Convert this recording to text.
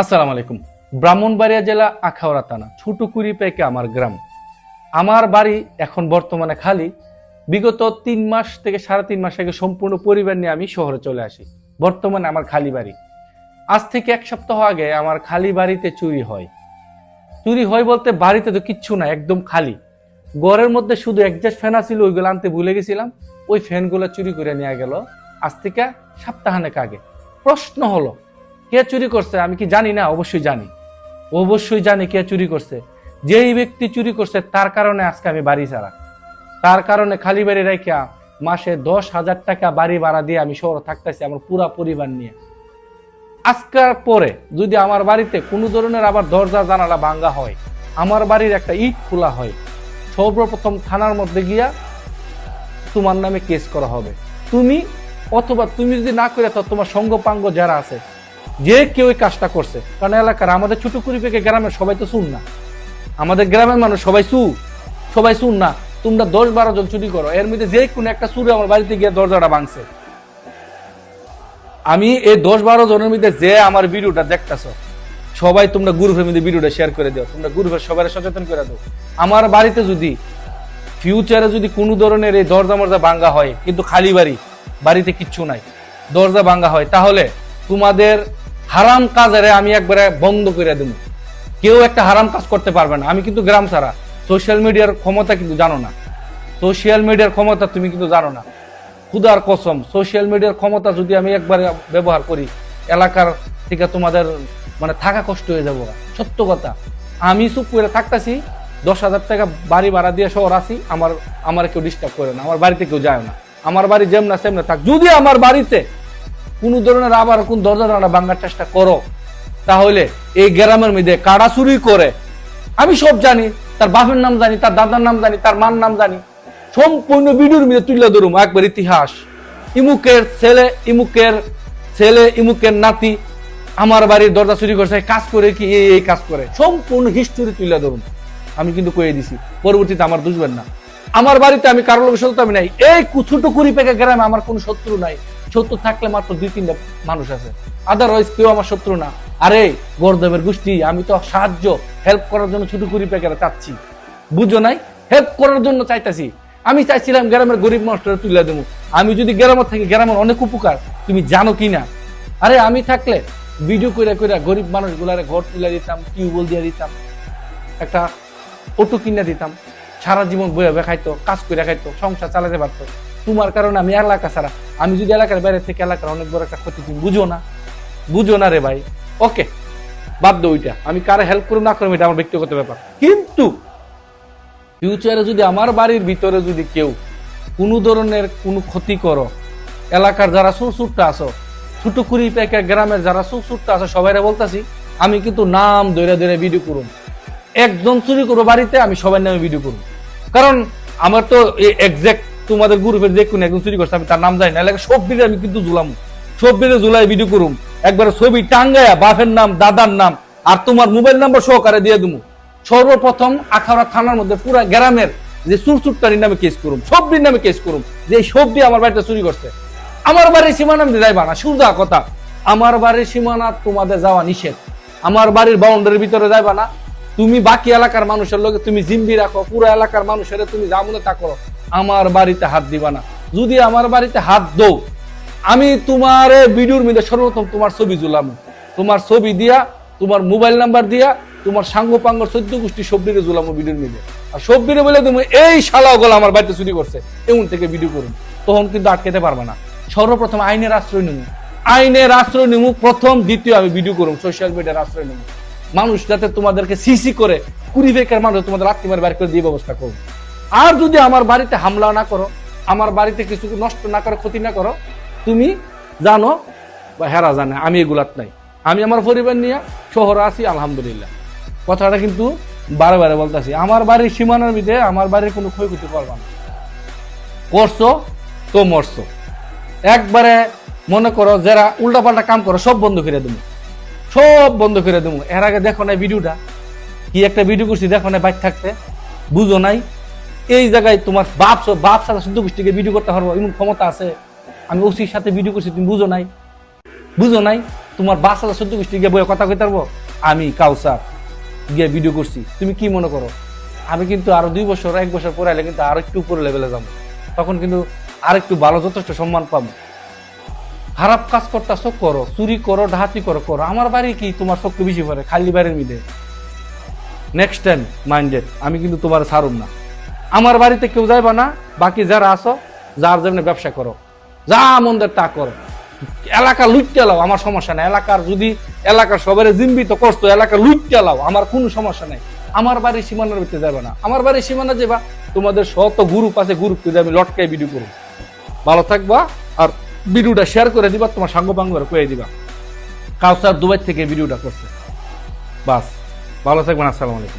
আসসালামু আলাইকুম। ব্রাহ্মণবাড়িয়া জেলা আখাউড়া থানা ছুটুকুড়ি পেকে আমার গ্রাম। আমার বাড়ি এখন বর্তমানে খালি। বিগত তিন মাস থেকে সাড়ে তিন মাস আগে সম্পূর্ণ পরিবার নিয়ে আমি শহরে চলে আসি। বর্তমানে আমার খালি বাড়ি। আজ থেকে এক সপ্তাহ আগে আমার খালি বাড়িতে চুরি হয়। চুরি হয় বলতে বাড়িতে তো কিচ্ছু না, একদম খালি। ঘরের মধ্যে শুধু একজাস্ট ফ্যান ছিল ওইগুলো আনতে ভুলে গেছিলাম। ওই ফ্যানগুলো চুরি করে নেওয়া গেল আজ থেকে সপ্তাহানেক আগে। প্রশ্ন হলো কে চুরি করছে আমি কি জানি না, অবশ্যই জানি। অবশ্যই জানি কে চুরি করছে। যেই ব্যক্তি চুরি করছে, তার কারণে আজকে আমি বাড়ি ছাড়া। তার কারণে খালি বাড়ি রেখা মাসে দশ হাজার টাকা বাড়ি ভাড়া দিয়ে আমি শহরে থাকতেছি আমার পুরা পরিবার নিয়ে। আজকার পরে যদি আমার বাড়িতে কোনো ধরনের আবার দরজা জানালা ভাঙ্গা হয়, আমার বাড়ির একটা ইট খোলা হয়, সর্বপ্রথম থানার মধ্যে গিয়া তোমার নামে কেস করা হবে। তুমি অথবা তুমি যদি না করে তোমার সঙ্গ পাঙ্গ যারা আছে যে কেউ এই কাজটা করছে। কারণ এলাকার আমাদের ছোট কুড়িপেকে গ্রামের সবাই তো শুন না। আমাদের গ্রামের মানুষ সবাই সু সবাই শুন না। তোমরা দশ বারো জন চুরি করো। এর মধ্যে যে কোনো একটা চুরি আমার বাড়িতে গিয়ে দরজাটা ভাঙছে। আমি এই দশ বারো জনের মধ্যে যে আমার ভিডিওটা দেখতেছ, সবাই তোমরা গ্রুপের মধ্যে ভিডিওটা শেয়ার করে দিও। তোমরা গ্রুপের সবাই সচেতন করে দাও। আমার বাড়িতে যদি ফিউচারে যদি কোনো ধরনের এই দরজা মরজা ভাঙ্গা হয়, কিন্তু খালি বাড়ি, বাড়িতে কিচ্ছু নাই, দরজা ভাঙ্গা হয়, তাহলে তোমাদের হারাম কাজের আমি একবারে বন্ধ করে দেবো কেউ একটা হারাম কাজ করতে পারবে না। আমি কিন্তু গ্রাম ছাড়া। সোশ্যাল মিডিয়ার ক্ষমতা কিন্তু জানো না। সোশ্যাল মিডিয়ার ক্ষমতা তুমি কিন্তু জানো না। খুদার কসম সোশ্যাল মিডিয়ার ক্ষমতা যদি আমি একবারে ব্যবহার করি, এলাকার থেকে তোমাদের মানে থাকা কষ্ট হয়ে যাব। সত্য কথা। আমি চুপ করে থাকতেছি, দশ হাজার টাকা বাড়ি ভাড়া দিয়ে শহর আসি আমার আমার কেউ ডিস্টার্ব করে না। আমার বাড়িতে কেউ যায় না। আমার বাড়ি যেমন সেমনে থাক। যদি আমার বাড়িতে কোনো ধরনের আবার কোন দরজা জানালা ভাঙার চেষ্টা করো। তাহলে এই গ্রামের মধ্যে কাড়া চুরি করে, আমি সব জানি, তার বাপের নাম জানি, তার দাদার নাম জানি, তার মার নাম জানি, সম্পূর্ণ ভিডিওর মধ্যে তুলে ধরুম একবার ইতিহাস। ইমুকের ছেলে ইমুকের ছেলে, ইমুকের নাতি, আমার বাড়ির দরজা চুরি করছে কাজ করে কি, এই এই কাজ করে। সম্পূর্ণ হিস্টোরি তুলে ধরুন আমি কিন্তু কয়ে দিছি, পরবর্তীতে আমার বুঝবেন না। আমার বাড়িতে আমি কারোর লোকের শত্রু আমি নাই। এই ছোট কুড়ি পেকে গ্রামে আমার কোনো শত্রু নাই। শত্রু থাকলে মাত্র দুই, তিনটা মানুষ আছে। আদারওয়াইজ কেউ আমার শত্রু না। আরে, গর্দবের গোষ্ঠী, আমি তো সাহায্য হেল্প করার জন্য ছোট কুড়ি পেকেরা চাচ্ছি। বুঝো নাই? হেল্প করার জন্য চাইতাছি। আমি চাইছিলাম গ্রামের গরিব মানুষটা তুলে দেবো। আমি যদি গ্রামের থাকি, গ্রামের অনেক উপকার, তুমি জানো কি না? আরে, আমি থাকলে ভিডিও করে করে গরিব মানুষগুলারে ঘর তুলে দিতাম, টিউবওয়েল দিয়ে দিতাম, একটা অটো কিনে দিতাম। সারা জীবন বয়ে খাইতো, কাজ করে খাইতো, সংসার চালাতে পারতো। তোমার কারণে আমি এলাকা ছাড়া, আমি যদি এলাকার বাইরে থেকে এলাকার অনেক বড় একটা ক্ষতি তুমি বুঝো না। বুঝো না রে ভাই। ওকে দো ওইটা। আমি কারে হেল্প করুম না করুম এটা আমার ব্যক্তিগত ব্যাপার। কিন্তু ফিউচারে যদি আমার বাড়ির ভিতরে যদি কেউ কোনো ধরনের কোনো ক্ষতি করো, এলাকার যারা সুরসুরটা আসো ছোট কুড়ি পেকে গ্রামের যারা সুরসুরটা আসো সবাই বলতাছি, আমি কিন্তু নাম ধরে ধরে ভিডিও করুম। একজন চুরি করব বাড়িতে, আমি সবার নামে ভিডিও করব কারণ আমার তো এক্সাক্ট তোমাদের গ্রুপের যে কোনো একজন চুরি করছে, আমি তার নাম জানি না। এলাকা সব ভিডিও আমি কিন্তু জুলাম। সব ভিডিও জুলাই ভিডিও করুম। একবার ছবি টাঙ্গায়া বাপের নাম, দাদার নাম আর তোমার মোবাইল নাম্বার সহকারে দিয়ে দেবো সর্বপ্রথম আখাউড়া থানার মধ্যে পুরা গ্রামের যে চুরচুরটারির নামে কেস করুম সবটির নামে কেস করুম, যে সবটি আমার বাড়িতে চুরি করছে। আমার বাড়ির সীমানা আমি যাইবা না সুজা কথা। আমার বাড়ির সীমানা তোমাদের যাওয়া নিষেধ। আমার বাড়ির বাউন্ডারির ভিতরে যাইবা না। তুমি বাকি এলাকার মানুষের লোকে তুমি জিম্বি রাখো, পুরো এলাকার মানুষের তুমি জামুনে তা করো। আমার বাড়িতে হাত দিবা না। যদি আমার বাড়িতে হাত দৌ আমি তোমার ভিডিওর মধ্যে সর্বপ্রথম তোমার ছবি জুলাম তোমার ছবি দিয়া, তোমার মোবাইল নাম্বার দিয়া, তোমার সাঙ্গ পাঙ্গ চোদ্দ গোষ্ঠী সবদিকে জুলাম ভিডিওর মধ্যে। আর সবদিনে বলে তুমি এই শালা গলা আমার বাড়িতে চুরি করছে, এমন থেকে ভিডিও করুন। তখন কিন্তু আটকেতে পারবে না। সর্বপ্রথম আইনের আশ্রয় নিমু। আইনের আশ্রয় নিমু, প্রথম, দ্বিতীয় আমি ভিডিও করুন সোশ্যাল মিডিয়ার আশ্রয় নিমু। মানুষ যাতে তোমাদেরকে সিসি করে, কুড়ি বেকার মানুষ তোমাদের আত্মীয় বাড়ি করে দিয়ে ব্যবস্থা করুন আর যদি আমার বাড়িতে হামলা না করো, আমার বাড়িতে কিছু নষ্ট না করো, ক্ষতি না করো, তুমি জানো বা হেরা জানে, আমি এগুলাত নাই। আমি আমার পরিবার নিয়ে শহরে আছি, আলহামদুলিল্লাহ। কথাটা কিন্তু বারে বারে বলতেছি, আমার বাড়ির সীমানার ভিতরে আমার বাড়ির কোনো ক্ষয়ক্ষতি করবা না। করছ তো মরছো। একবারে মনে করো যারা উল্টাপাল্টা কাম করো, সব বন্ধ করে দেবো। সব বন্ধ করে দেবো। এর আগে দেখো না ভিডিওটা। কি একটা ভিডিও করছি, দেখো না বাইক থাকতে। বুঝো নাই এই জায়গায় তোমার বাপ বাপ সাথে শুদ্ধ গোষ্ঠীকে ভিডিও করতে পারব, এমন ক্ষমতা আছে। আমি ওসির সাথে ভিডিও করছি, তুমি বুঝো নাই। বুঝো নাই? তোমার বাপ হাজার শুদ্ধ গোষ্ঠী গিয়ে বইয়ে কথা কইতে পারব? আমি কাউসার, গিয়ে ভিডিও করছি। তুমি কি মনে করো? আমি কিন্তু আরও দুই বছর, এক বছর পরে আলে কিন্তু আরও একটু উপরে লেভেলে যাব। তখন কিন্তু আর একটু ভালো, যথেষ্ট সম্মান পাবো। খারাপ কাজ করতেছ করো, চুরি করো ডাহাতি করো করো। আমার বাড়ি কি? তোমার চক্ষু বেশি পড়ে, খালি বাড়ির মিদে নেক্সট টাইম মাইন্ডেড আমি কিন্তু তোমার ছাড়ুম না। আমার বাড়িতে কেউ যাইবা না, বাকি যারা আসো যার জন্য ব্যবসা করো। যা মন্দের তা করো। এলাকা লুটতে লাও, আমার সমস্যা নাই। এলাকার যদি, এলাকার সবাই জিম্বিত করছ, এলাকা লুটতে লাও, আমার কোনো সমস্যা নাই। আমার বাড়ির সীমানার ভিতরে যাবে না। আমার বাড়ির সীমানা যাবা তোমাদের শত গ্রুপ আছে গ্রুপ যদি আমি লটকাই ভিডিও করব। ভালো থাকবা, আর ভিডিওটা শেয়ার করে দিবা, তোমার সাঙ্গ বাঙ্গরে কয়ে দিবা। কাউসার দুবাই থেকে ভিডিওটা করছে। বাস, ভালো থাকবেন, আসসালামু আলাইকুম।